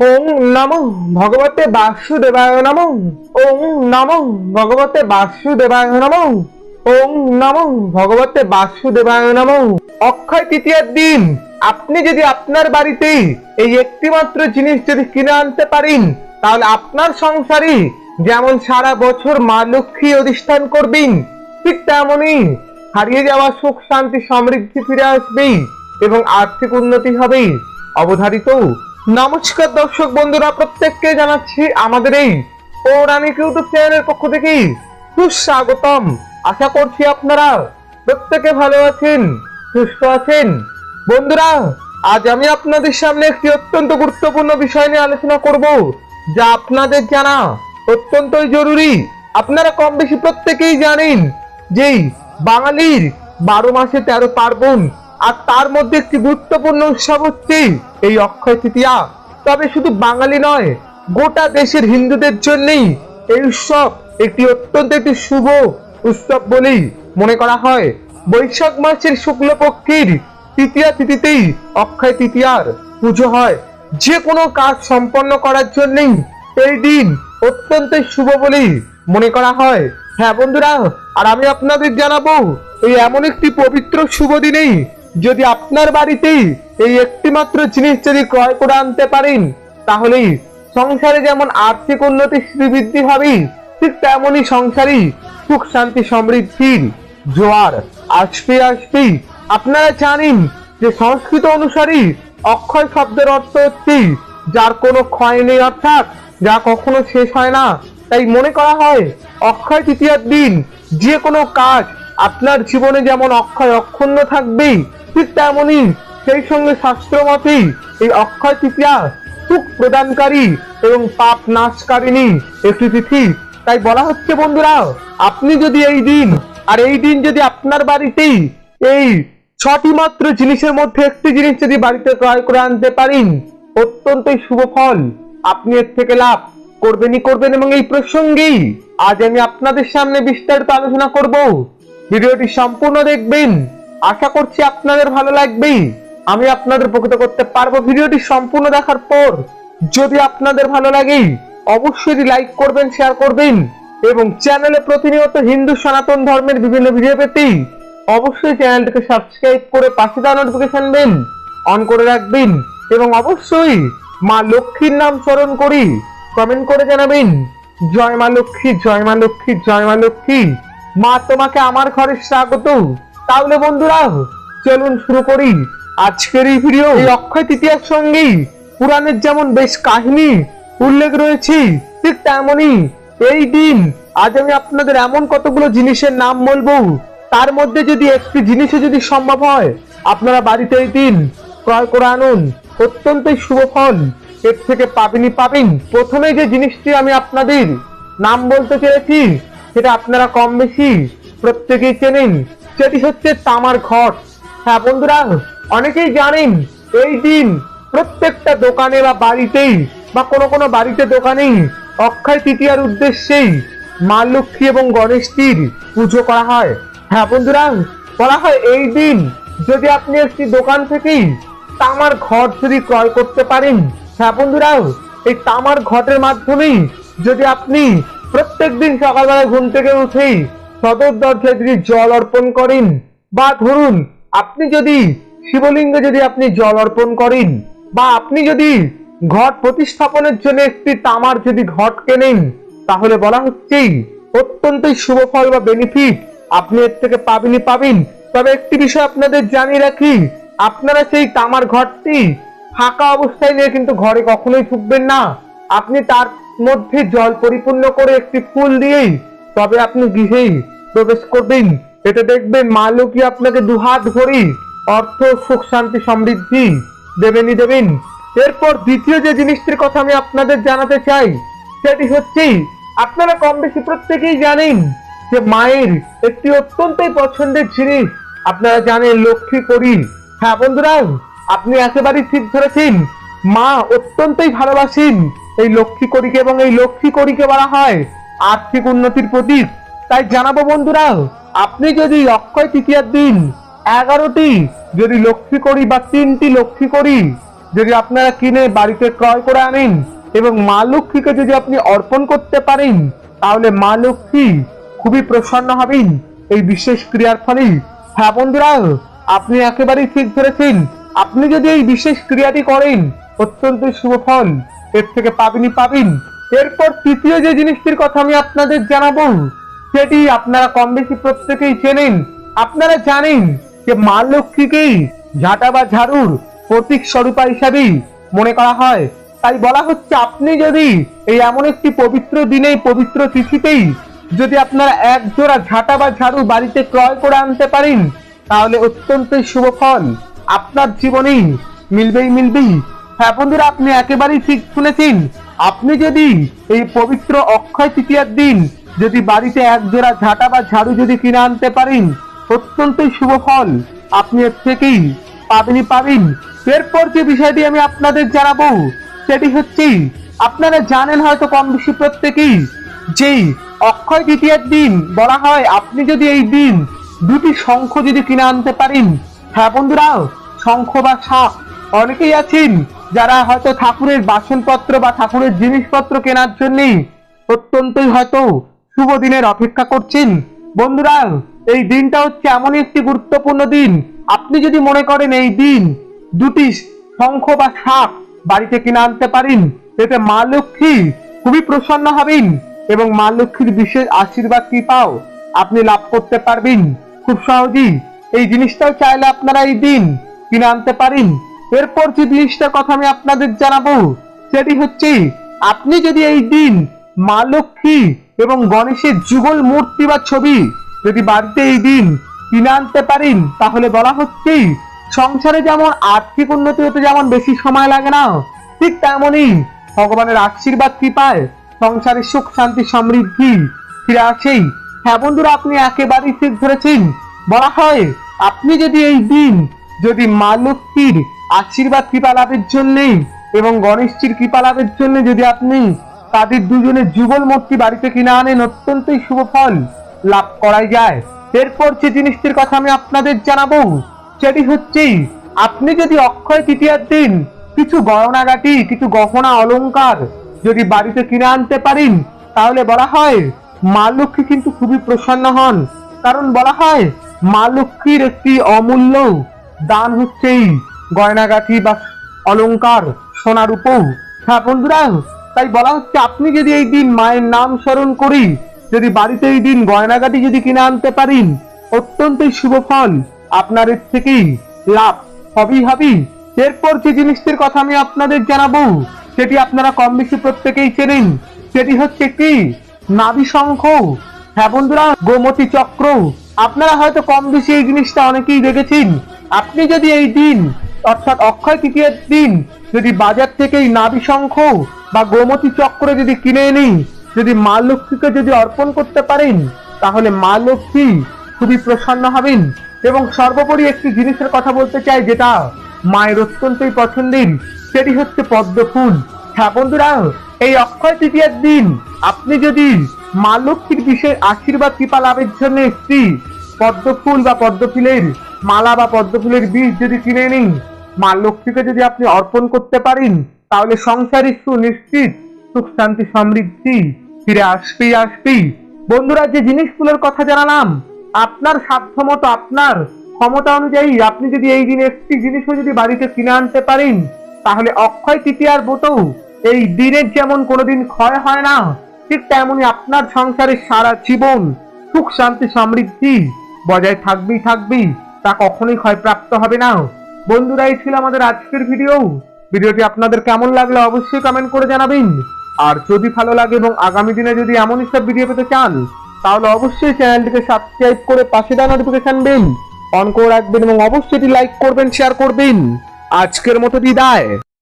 ওং নমঃ ভগবতে বাসুদেবায় নমঃ। ওং নমঃ ভগবতে বাসুদেবায় নমঃ। ওং নমঃ ভগবতে বাসুদেবায় নমঃ। অক্ষয় তৃতীয়ার দিন, আপনি যদি আপনার বাড়িতে এই একটিমাত্র জিনিস যদি কিনে আনতে পারেন, তাহলে আপনার সংসারে যেমন সারা বছর মা লক্ষ্মী অধিষ্ঠান করবেন, ঠিক তেমনই হারিয়ে যাওয়া সুখ, শান্তি, সমৃদ্ধি ফিরে আসবেই এবং আর্থিক উন্নতি হবে। অবধারিত নমস্কার দর্শক বন্ধুরা, প্রত্যেককে জানাচ্ছি আমাদের এই পৌরাণিক ইউটিউব চ্যানেলের পক্ষ থেকে সুস্বাগতম। আশা করছি আপনারা প্রত্যেকে ভালো আছেন, সুস্থ আছেন। বন্ধুরা, আজ আমি আপনাদের সামনে একটি অত্যন্ত গুরুত্বপূর্ণ বিষয় নিয়ে আলোচনা করব, যা আপনাদের জানা অত্যন্তই জরুরি। আপনারা কম বেশি প্রত্যেকেই জানেন যেই বাঙালির বারো মাসে তেরো পার্বণ আর তার মধ্যে একটি গুরুত্বপূর্ণ উৎসব হচ্ছে এই অক্ষয় তৃতীয়া। তবে শুধু বাঙালি নয়, গোটা দেশের হিন্দুদের জন্যই এই উৎসব একটি অত্যন্ত একটি শুভ উৎসব বলেই মনে করা হয়। বৈশাখ মাসের শুক্লপক্ষের তৃতীয়া তিথিতেই অক্ষয় তৃতীয়ার পুজো হয়। যে কোনো কাজ সম্পন্ন করার জন্যই এই দিন অত্যন্ত শুভ বলেই মনে করা হয়। হ্যাঁ বন্ধুরা, আর আমি আপনাদের জানাব, এই এমন একটি পবিত্র শুভ দিনেই যদি আপনার বাড়িতেই এই একটি মাত্র জিনিস যদি ক্রয় করে আনতে পারেন, তাহলেই সংসারে যেমন আর্থিক উন্নতি শ্রীবৃদ্ধি হবেই, ঠিক তেমনই সংসারই সুখ, শান্তি সমৃদ্ধির জোয়ার আসবে, আসবেই। আপনারা জানেন যে সংস্কৃত অনুসারে অক্ষয় শব্দের অর্থ হচ্ছে যার কোনো ক্ষয় নেই, অর্থাৎ যা কখনো শেষ হয় না। তাই মনে করা হয়, অক্ষয় তৃতীয়ার দিন যে কোনো কাজ আপনার জীবনে যেমন অক্ষয় অক্ষুণ্ণ থাকবে ঠিক তেমনই সেই সঙ্গে শাস্ত্র মতেই এই অক্ষয় তৃতীয়া সুখ প্রদানকারী এবং পাপ নাশকারিণী একটি তিথি। তাই বলা হচ্ছে, বন্ধুরা, আপনি যদি এই দিন, আর এই দিন যদি আপনার বাড়িতেই এই ছটি মাত্র জিনিসের মধ্যে একটি জিনিস যদি বাড়িতে ক্রয় করে আনতে পারেন, অত্যন্তই শুভ ফল। আপনি এর থেকে লাভ করবেনই করবেন এবং এই প্রসঙ্গেই আজ আমি আপনাদের সামনে বিস্তারিত আলোচনা করব। ভিডিওটি সম্পূর্ণ দেখবেন। আশা করছি আপনাদের ভালো লাগবেই। আমি আপনাদের উপকৃত করতে পারব ভিডিওটি সম্পূর্ণ দেখার পর। যদি আপনাদের ভালো লাগে, অবশ্যই লাইক করবেন শেয়ার করবেন এবং চ্যানেলে প্রতিনিয়ত হিন্দু সনাতন ধর্মের বিভিন্ন ভিডিও পেতে অবশ্যই চ্যানেলটিকে সাবস্ক্রাইব করে পাশে দেওয়া নোটিফিকেশন বেল অন করে রাখবেন এবং অবশ্যই মা লক্ষ্মীর নাম স্মরণ করি কমেন্ট করে জানাবেন, জয় মা লক্ষ্মী, জয় মা লক্ষ্মী, জয় মা লক্ষ্মী, মা তোমাকে আমার ঘরে স্বাগত। তাহলে বন্ধুরা, চলুন শুরু করি আজকের এই ভিডিও এই অক্ষয় তৃতীয়ার সঙ্গেই পুরাণের যেমন বেশ কাহিনী, উল্লেখ রয়েছে, ঠিক তেমনই এই দিন আজ আমি আপনাদের এমন কতগুলো জিনিসের নাম বলব, তার মধ্যে যদি একটি জিনিসও যদি সম্ভব হয়, আপনারা বাড়িতে এই দিন ক্রয় করে আনুন। অত্যন্তই শুভ ফল, এর থেকে পাবেনই পাবেন। প্রথমে যে জিনিসটি আমি আপনাদের নাম বলতে চেয়েছি, সেটা আপনারা কম বেশি প্রত্যেকেই চেনেন সেটি হচ্ছে তামার ঘট হ্যাঁ বন্ধুরা, অনেকেই জানেন, এই দিন প্রত্যেকটা দোকানে বা বাড়িতেই বা কোনো কোনো বাড়িতে দোকানেই অক্ষয় তৃতীয়ার উদ্দেশ্যেই মা লক্ষ্মী এবং গণেশটির পুজো করা হয়। হ্যাঁ বন্ধুরা, বলা হয় এই দিন যদি আপনি একটি দোকান থেকেই তামার ঘট যদি ক্রয় করতে পারেন হ্যাঁ বন্ধুরা, এই তামার ঘটের মাধ্যমেই যদি আপনি প্রত্যেক দিন সকালবেলা ঘুম থেকে উঠেই সদর দরজায় যদি জল অর্পণ করেন, বা ধরুন আপনি যদি শিবলিঙ্গে যদি আপনি জল অর্পণ করেন, বা আপনি যদি ঘট প্রতিস্থাপনের জন্য একটি তামার যদি ঘট কেনেন, তাহলে বলা হচ্ছে অত্যন্তই শুভ ফল বা বেনিফিট আপনি এর থেকে পাবেনই পাবেন। তবে একটি বিষয় আপনাদের জানিয়ে রাখি, আপনারা সেই তামার ঘরটি ফাঁকা অবস্থায় নিয়ে কিন্তু ঘরে কখনোই ঢুকবেন না। আপনি তার মধ্যে জল পরিপূর্ণ করে একটি ফুল দিয়েই তবে আপনি গৃহেই প্রবেশ করবেন। এটা দেখবেন মা লক্ষ্মী আপনাকে দুহাত ভরি অর্থ, সুখ, শান্তি, সমৃদ্ধি দেবেনই দেবেন। এরপর দ্বিতীয় যে জিনিসটির কথা আমি আপনাদের জানাতে চাই, সেটি হচ্ছে, আপনারা কম বেশি প্রত্যেকেই জানেন যে মায়ের একটি অত্যন্তই পছন্দের জিনিস। আপনারা জানেন লক্ষ্মী করি। হ্যাঁ বন্ধুরা, আপনি একেবারেই ঠিক ধরেছেন। মা অত্যন্তই ভালোবাসেন এই লক্ষ্মী করিকে এবং এই লক্ষ্মী করিকে বলা হয়। আর্থিক উন্নতির প্রতীক। তাই জানাব বন্ধুরা, আপনি যদি অক্ষয় তৃতীয়ার দিন এগারোটি, যদি লক্ষ্মী করি বা তিনটি লক্ষ্মী করি যদি আপনারা কিনে বাড়িতে ক্রয় করে আনেন এবং মা লক্ষ্মীকে যদি আপনি অর্পণ করতে পারেন, তাহলে মা লক্ষ্মী খুবই প্রসন্ন হবেন। এই বিশেষ ক্রিয়ার ফলে। হ্যাঁ বন্ধুরা, আপনি একেবারেই ঠিক ধরেছেন। আপনি যদি এই বিশেষ ক্রিয়াটি করেন, অত্যন্ত শুভ ফল। এর থেকে পাবেনই পাবেন। এরপর তৃতীয় যে জিনিসটির কথা আমি আপনাদের জানাব, সেটি আপনারা কম বেশি প্রত্যেকেই চেনেন। আপনারা জানেন যে মা লক্ষ্মীকেই ঝাঁটা বা ঝাড়ুর প্রতীক স্বরূপা হিসাবেই মনে করা হয়। তাই বলা হচ্ছে, আপনি যদি এই এমন একটি পবিত্র দিনে, পবিত্র তিথিতেই যদি আপনারা এক জোড়া ঝাঁটা বা ঝাড়ু বাড়িতে ক্রয় করে আনতে পারেন, তাহলে অত্যন্ত শুভ ফল। আপনার জীবনেই মিলবেই মিলবেই। হ্যাঁ বন্ধুরা, আপনি একেবারেই ঠিক শুনেছেন আপনি যদি এই পবিত্র অক্ষয় তৃতীয়ার দিন যদি বাড়িতে এক জোড়া ঝাঁটা বা ঝাড়ু যদি কিনে আনতে পারেন, অত্যন্তই শুভ ফল। আপনি এর থেকেই পাবেনই পাবেন। এরপর যে বিষয়টি আমি আপনাদের জানাব, সেটি হচ্ছে, আপনারা জানেন হয়তো কম বেশি প্রত্যেকেই যেই অক্ষয় তৃতীয়ার দিন বলা হয়, আপনি যদি এই দিন দুটি শঙ্খ যদি কিনে আনতে পারেন। হ্যাঁ বন্ধুরা, শঙ্খ বা শাক অনেকেই আছেন যারা হয়তো ঠাকুরের বাসনপত্র বা ঠাকুরের জিনিসপত্র কেনার জন্যই অত্যন্তই হয়তো শুভ দিনের অপেক্ষা করছেন। বন্ধুরা, এই দিনটা হচ্ছে এমনই একটি গুরুত্বপূর্ণ দিন। আপনি যদি মনে করেন এই দিন দুটি শঙ্খ বা শাক বাড়িতে কিনে আনতে পারেন, এতে মা লক্ষ্মী খুবই প্রসন্ন হবেন এবং মা লক্ষ্মীর বিশেষ আশীর্বাদ, কৃপাও আপনি লাভ করতে পারবেন। খুব সহজেই এই জিনিসটাও চাইলে আপনারা এই দিন কিনে আনতে পারেন। এরপর যে জিনিসটার কথা আমি আপনাদের জানাব, সেটি হচ্ছে, আপনি যদি এই দিন মা লক্ষ্মী এবং গণেশের যুগল মূর্তি বা ছবি যদি বাড়িতে এই দিন কিনে আনতে পারেন, তাহলে বলা হচ্ছে, সংসারে যেমন আর্থিক উন্নতি হতে যেমন বেশি সময় লাগে না, ঠিক তেমনই ভগবানের আশীর্বাদ, কৃপায় সংসারে সুখ, শান্তি, সমৃদ্ধি ফিরে আসেই হ্যাঁ বন্ধুরা, আপনি একেবারেই ঠিক ধরেছেন। বলা হয়, আপনি যদি এই দিন যদি মা লক্ষ্মীর আশীর্বাদ কৃপা লাভের জন্যেই এবং গণেশজির কৃপা লাভের জন্য যদি আপনি তাদের দুজনের যুগল মূর্তি বাড়িতে কিনে আনেন, অত্যন্তই শুভ ফল লাভ করাই যায়। এরপর যে জিনিসটির কথা আমি আপনাদের জানাব, সেটি হচ্ছে আপনি যদি অক্ষয় তৃতীয়ার দিন কিছু গয়নাগাটি, কিছু গহনা অলঙ্কার যদি বাড়িতে কিনে আনতে পারেন, তাহলে বলা হয় মা লক্ষ্মী কিন্তু খুবই প্রসন্ন হন। কারণ বলা হয় মা লক্ষ্মীর একটি অমূল্য দান হচ্ছে এই গয়নাগাটি বা অলংকার সোনার উপর হ্যাঁ বন্ধুরা, তাই বলা হচ্ছে আপনি যদি এই দিন মায়ের নাম স্মরণ করি, যদি বাড়িতে এই দিন গয়নাগাটি যদি কিনে আনতে পারেন, অত্যন্তই শুভ ফল। আপনার এর থেকেই লাভ হবেই হবেই এরপর যে জিনিসটির কথা আমি আপনাদের জানাব, সেটি আপনারা কম বেশি প্রত্যেকেই চেনেন। সেটি হচ্ছে কি নাভি শঙ্খ। হ্যাঁ বন্ধুরা, গোমতী চক্র। আপনারা হয়তো কম বেশি এই জিনিসটা অনেকেই দেখেছেন। আপনি যদি এই দিন অর্থাৎ অক্ষয় তৃতীয়ার দিন যদি বাজার থেকেই এই নাভি শঙ্খ বা গোমতী চক্র যদি কিনে এনে, যদি মা লক্ষ্মীকে যদি অর্পণ করতে পারেন, তাহলে মা লক্ষ্মী খুবই প্রসন্ন হবেন। এবং সর্বোপরি একটি জিনিসের কথা বলতে চাই, যেটা মায়ের অত্যন্তই পছন্দের, সেটি হচ্ছে পদ্ম ফুল। হ্যাঁ বন্ধুরা, এই অক্ষয় তৃতীয়ার দিন আপনি যদি মা লক্ষ্মীর বিশেষ আশীর্বাদ, কৃপা লাভের জন্য একটি পদ্ম ফুল বা পদ্ম ফুলের মালা বা পদ্ম ফুলের বীজ যদি কিনে নিন মা লক্ষ্মীকে যদি আপনি অর্পণ করতে পারেন, তাহলে সংসারে সুনিশ্চিত সুখ, শান্তি, সমৃদ্ধি ফিরে আসবেই আসবেই। বন্ধুরা, যে জিনিসগুলোর কথা জানালাম, আপনার সাধ্যমতো আপনার ক্ষমতা অনুযায়ী আপনি যদি এই দিন একটি জিনিসও যদি বাড়িতে কিনে আনতে পারেন, তাহলে অক্ষয় তৃতীয়ার মতো এই দিনের যেমন কোনোদিন ক্ষয় হয় না, ঠিক তেমনি আপনার সংসারে সারা জীবন সুখ, শান্তি, সমৃদ্ধি বজায় থাকবেই থাকবেই। তা কখনোই ক্ষয়প্রাপ্ত হবে না। বন্ধুরা এই ছিল আমাদের আজকের ভিডিও ভিডিওটি আপনাদের কেমন লাগল অবশ্যই কমেন্ট করে জানাবেন। আর যদি ভালো লাগে এবং আগামী দিনে যদি এমনই সব ভিডিও পেতে চান, তাহলে অবশ্যই চ্যানেলটিকে সাবস্ক্রাইব করে পাশে দেওয়া নোটিফিকেশন বেল অন করে রাখবেন এবং অবশ্যই লাইক করবেন শেয়ার করবেন। আজকের মতো বিদায়।